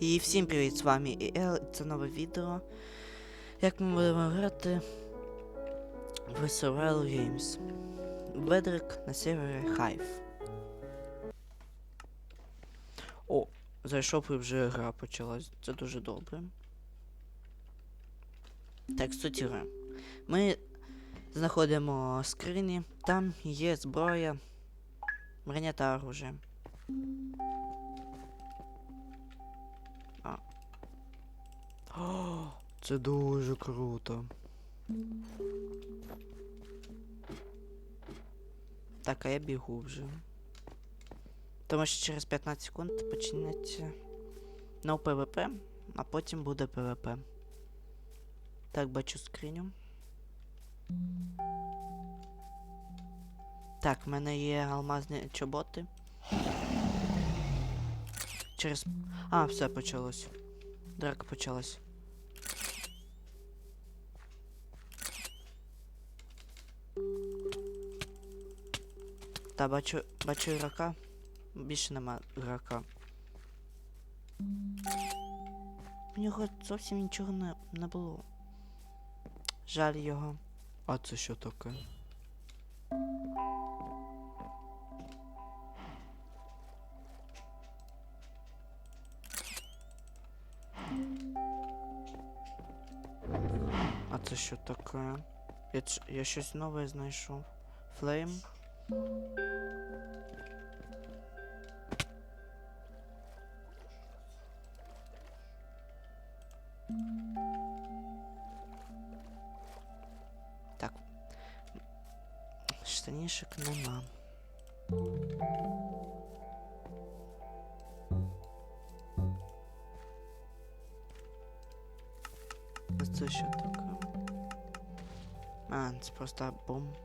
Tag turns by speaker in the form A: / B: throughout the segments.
A: І всім привіт, з вами ІЛ, це нове відео. Як ми будемо грати в Survival Games. Бедрик на сервері Hive. О, зайшов і вже гра почалась. Це дуже добре. Так, суть гри. Ми знаходимо скрині, там є зброя, броня та оружие. О, це дуже круто. Так, а я бігу вже. Тому що через 15 секунд почнеться no PvP, а потім буде PvP. Так, бачу скриню. Так, в мене є алмазні чоботи. Через. А, все почалось. Драка почалась. Та бачу, бачу ігрока. Більше нема ігрока. У нього зовсім нічого не, не було. Жаль його. А це що таке? А це що таке? Я, я щось нове знайшов. Флейм. Так. Штанішек нема. Просто бум.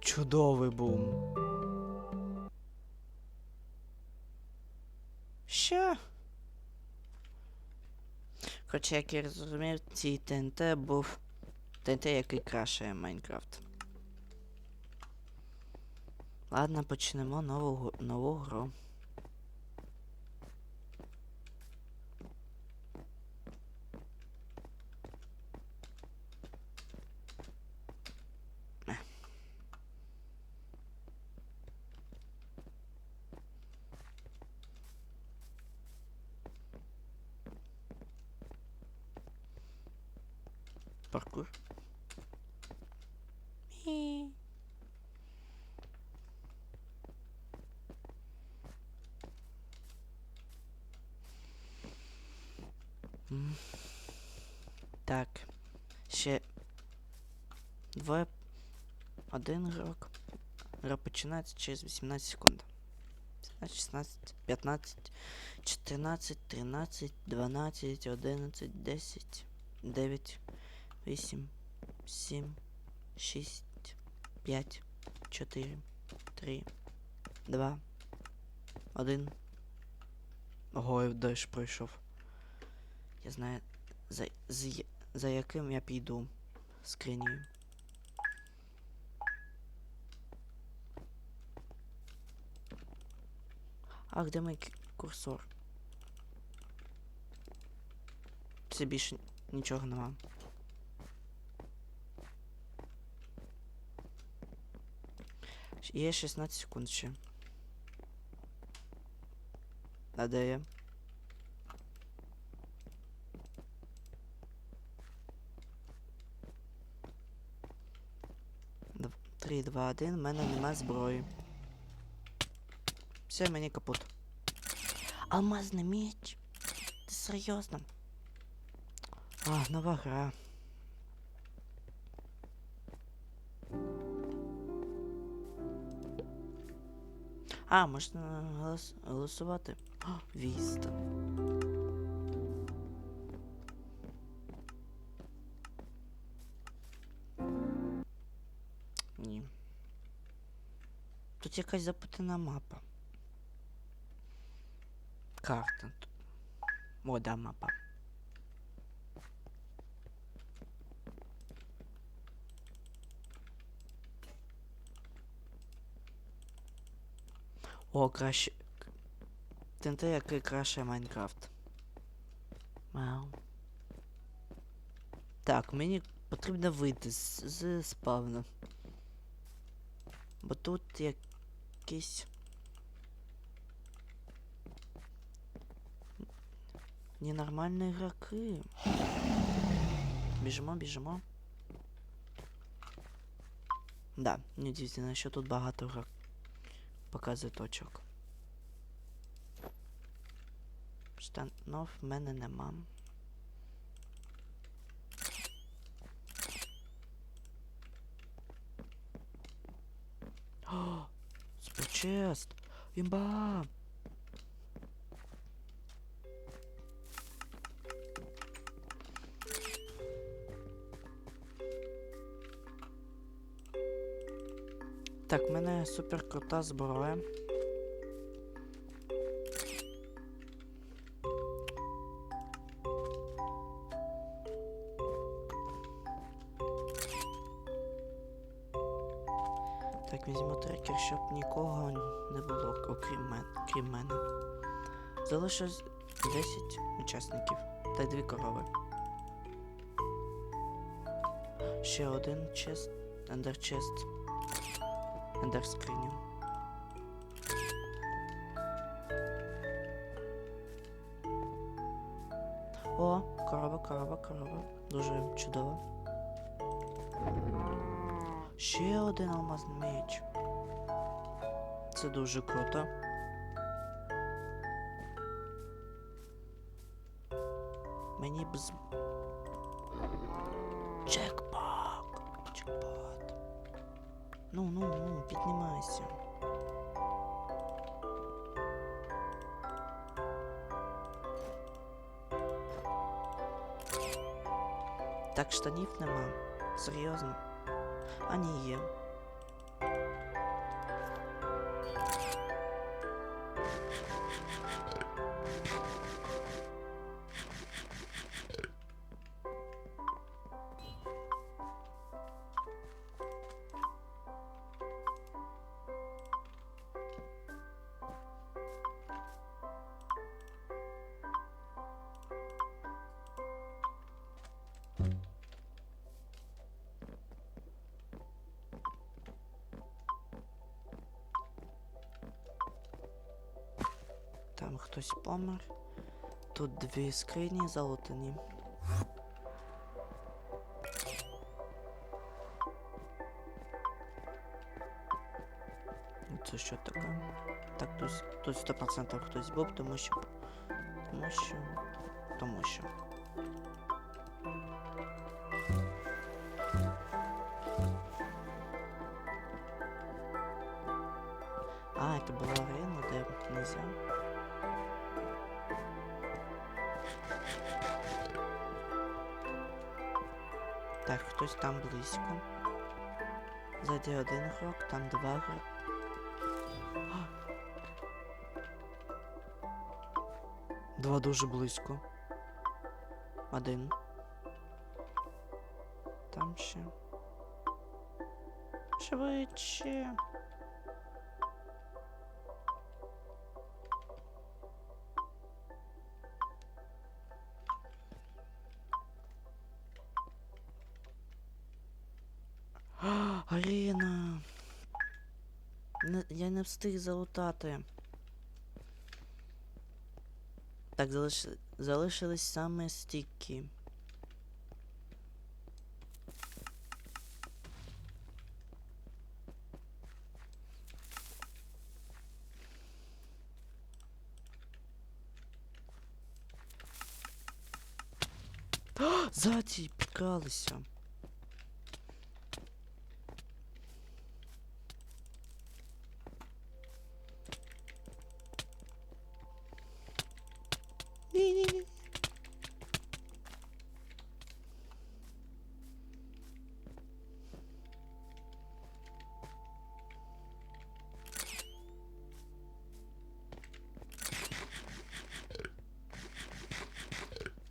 A: Чудовий бум. Що? Хоча, як я розумів, цей ТНТ був ТНТ, який крашає Майнкрафт. Ладно, почнемо нову, нову гру. Паркур. Так. Ще двоє. Один ігрок. Гра починається через 18 секунд. 15, 16, 15, 14, 13, 12, 11, 10, 9, 8, 7, 6, 5, 4, 3, 2, 1. Ого, я дощ пройшов. Я знаю, за, за, за яким я піду скринію. Ах, де мій курсор? Це більше нічого нема. Є 16 секунд ще. А де я? Три, два, один, в мене нема зброї. Все, мені капут. Алмазний меч. Ти серйозно? А, нова гра. А, можна голос... голосувати. О, Віста. Ні. Тут якась запутана мапа. Карта. О, да, мапа. О, краще. ТНТ, який краще Майнкрафт. Вау. Так, мені потрібно вийти з, з спавну. Бо тут якісь. Ненормальні ігроки. Біжимо, біжимо. Да, не дійсно, що тут багато грак. Показує точок. Штанов в мене нема. О, спочест! Імба! Так, в мене супер крута зброя. Так, візьму трекер, щоб нікого не було, окрім мене. Крім мене. Залишилось 10 учасників та дві корови. Ще один чест, ендер скриню. О, корова, корова, корова. Дуже чудово. Ще один алмазний меч. Це дуже круто. Мені б з... Джекпак! Джекпот. Ну, ну, ну, піднімайся. Так штанів нема. Серйозно. А ні, є. Там хтось помер. Тут дві скрині залутані. Це що таке? Так, тут, тут 100% хтось був, тому що. Тому що. Тому що. А, это была арена, да, нельзя. Так, хтось там близько. Ззаді один грок, там два грок. Два дуже близько. Один. Там ще. Швидше. Встиг залутати. Так, залиш... залишились саме стіки. А, Ззаді підкралися.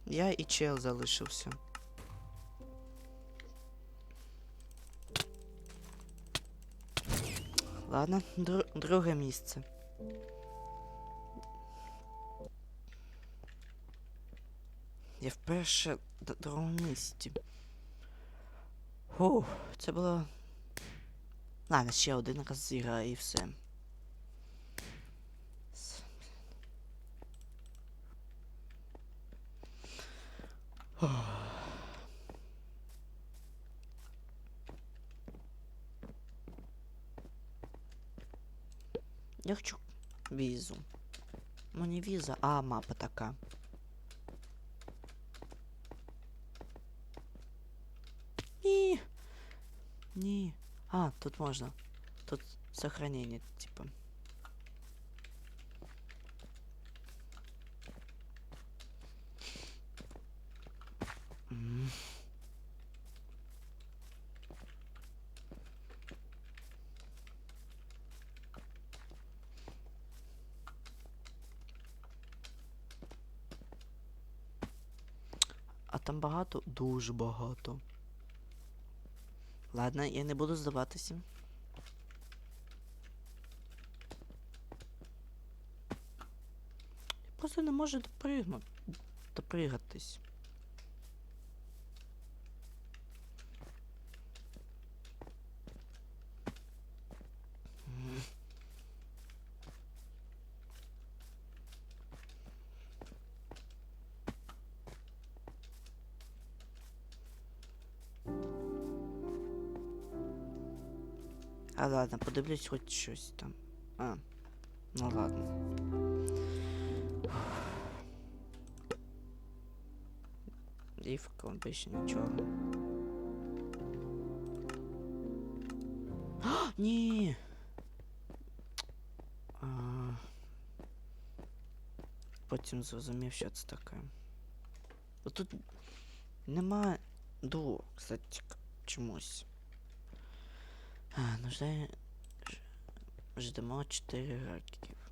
A: Я і чел залишився. Ладно, дру- друге місце. Я вперше на другому місці. Фух, це було. Ладно, ще один раз зіграю і все. Я хочу візу. Ну не віза, а мапа така. А, тут можна. Тут сохранение, типа. А там багато? Дуже багато. Ладно, я не буду здаватися. Я просто не можу допригнути. Допригатись. А ладно, подивлюсь хоч щось там. А, ну ладно. Івка, більше нічого. А, ні. А, потім зрозумів, що це таке. Тут нема ду, кстати, чомусь. А, ну Ждемо 4 років.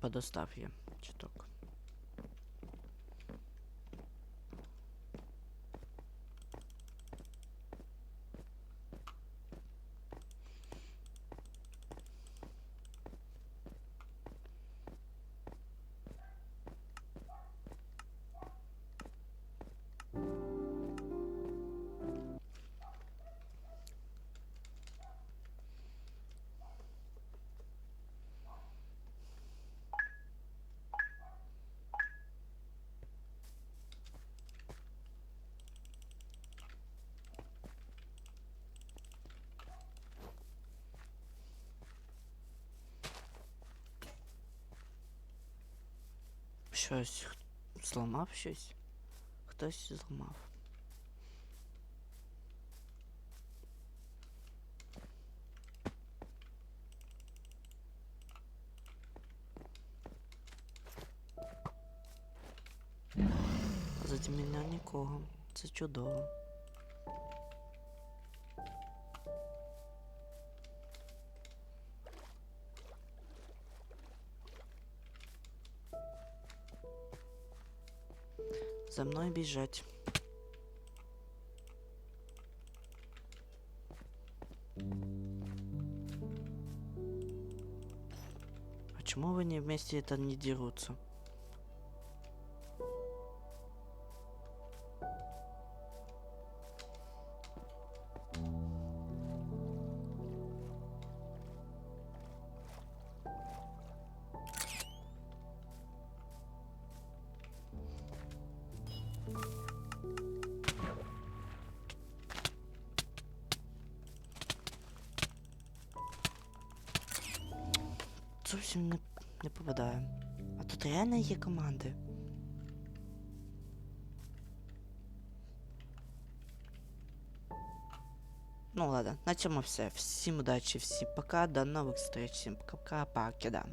A: Подостав я чуток. Щось зламав щось? Хтось зламав. Заді нікого. Це чудово. мной бежать. А Почему вы не вместе это не дерутся? Зовсім не, не попадаю. А тут реально є команди. Ну ладно, на цьому все. Всім удачі, всім пока, до нових встреч, всім пока-пока, покеда.